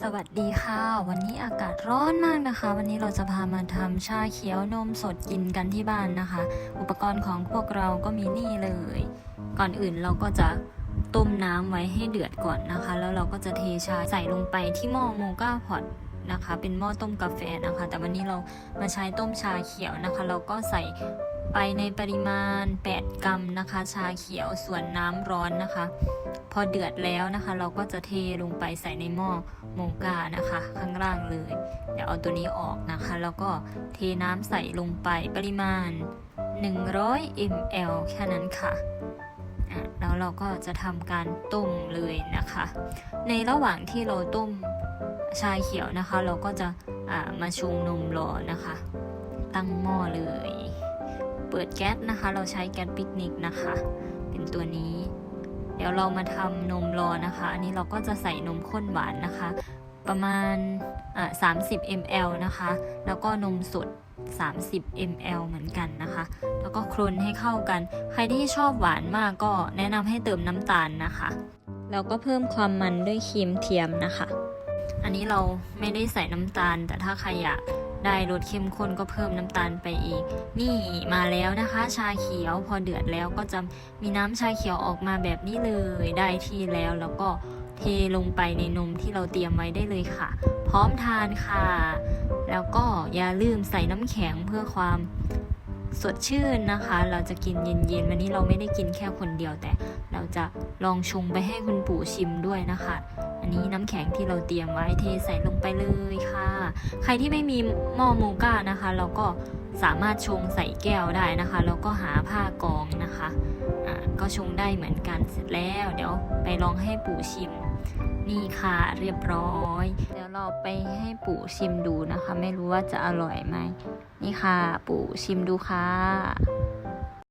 สวัสดีค่ะ วันนี้อากาศร้อนมากนะคะ วันนี้เราจะพามาทำชาเขียวนมสดกินกันที่บ้านนะคะ อุปกรณ์ของพวกเราก็มีนี่เลย ก่อนอื่นเราก็จะต้มน้ำไว้ให้เดือดก่อนนะคะ แล้วเราก็จะเทชาใส่ลงไปที่หม้อโมก้าพอตนะคะ เป็นหม้อต้มกาแฟนะคะ แต่วันนี้เรามาใช้ต้มชาเขียวนะคะ เราก็ใส่ ไปในปริมาณ 8 กรัมนะคะ ชาเขียวส่วนน้ำร้อนนะคะ พอเดือดแล้วนะคะ เราก็จะเทลงไปใส่ในหม้อโมกานะคะ ข้างล่างเลย เดี๋ยวเอาตัวนี้ออกนะคะ แล้วก็เทน้ำใส่ลงไปปริมาณ 100 ml แค่นั้นค่ะแล้วเราก็จะทำการต้มเลยนะคะ ในระหว่างที่เราต้มชาเขียวนะคะ เราก็จะอ่ามาชงนมรอนะคะ ตั้งหม้อเลย เปิดแก๊สนะคะ เราใช้แก๊สปิกนิกนะคะ เป็นตัวนี้ เดี๋ยวเรามาทำนมรอนะคะ อันนี้เราก็จะใส่นมข้นหวานนะคะ ประมาณ30 ml นะคะ แล้วก็นมสด 30 ml เหมือนกันนะคะ แล้วก็คลุนให้เข้ากัน ใครที่ชอบหวานมากก็แนะนำให้เติมน้ำตาลนะคะ แล้วก็เพิ่มความมันด้วยครีมเทียมนะคะ อันนี้เราไม่ได้ใส่น้ำตาล แต่ถ้าใครอยาก ได้รสเข้มข้นก็เพิ่มน้ำตาลไปอีก นี่มาแล้วนะคะ ชาเขียวพอเดือดแล้วก็จะมีน้ำชาเขียวออกมาแบบนี้เลยได้ที่แล้วแล้วก็เทลงไปในนมที่เราเตรียมไว้ได้เลยค่ะ พร้อมทานค่ะ แล้วก็อย่าลืมใส่น้ำแข็งเพื่อความ สดชื่นนะคะ เราจะกินเย็นๆ วันนี้เราไม่ได้กินแค่คนเดียวแต่ เราจะลองชงไปให้คุณปู่ชิมด้วยนะคะ อันนี้น้ำแข็งที่เราเตรียมไว้เทใส่ลงไปเลยค่ะ ใครที่ไม่มีหม้อโมก้านะคะ เราก็ สามารถชงใส่แก้วได้นะคะ แล้วก็หาผ้ากองนะคะะก็ชงได้เหมือนกันเสร็จแล้ว เดี๋ยวไปลองให้ปู่ชิม นี่ค่ะเรียบร้อย เดี๋ยวเราไปให้ปู่ชิมดูนะคะ ไม่รู้ว่าจะอร่อยไหมนี่ค่ะ ปู่ชิมดูค่ะ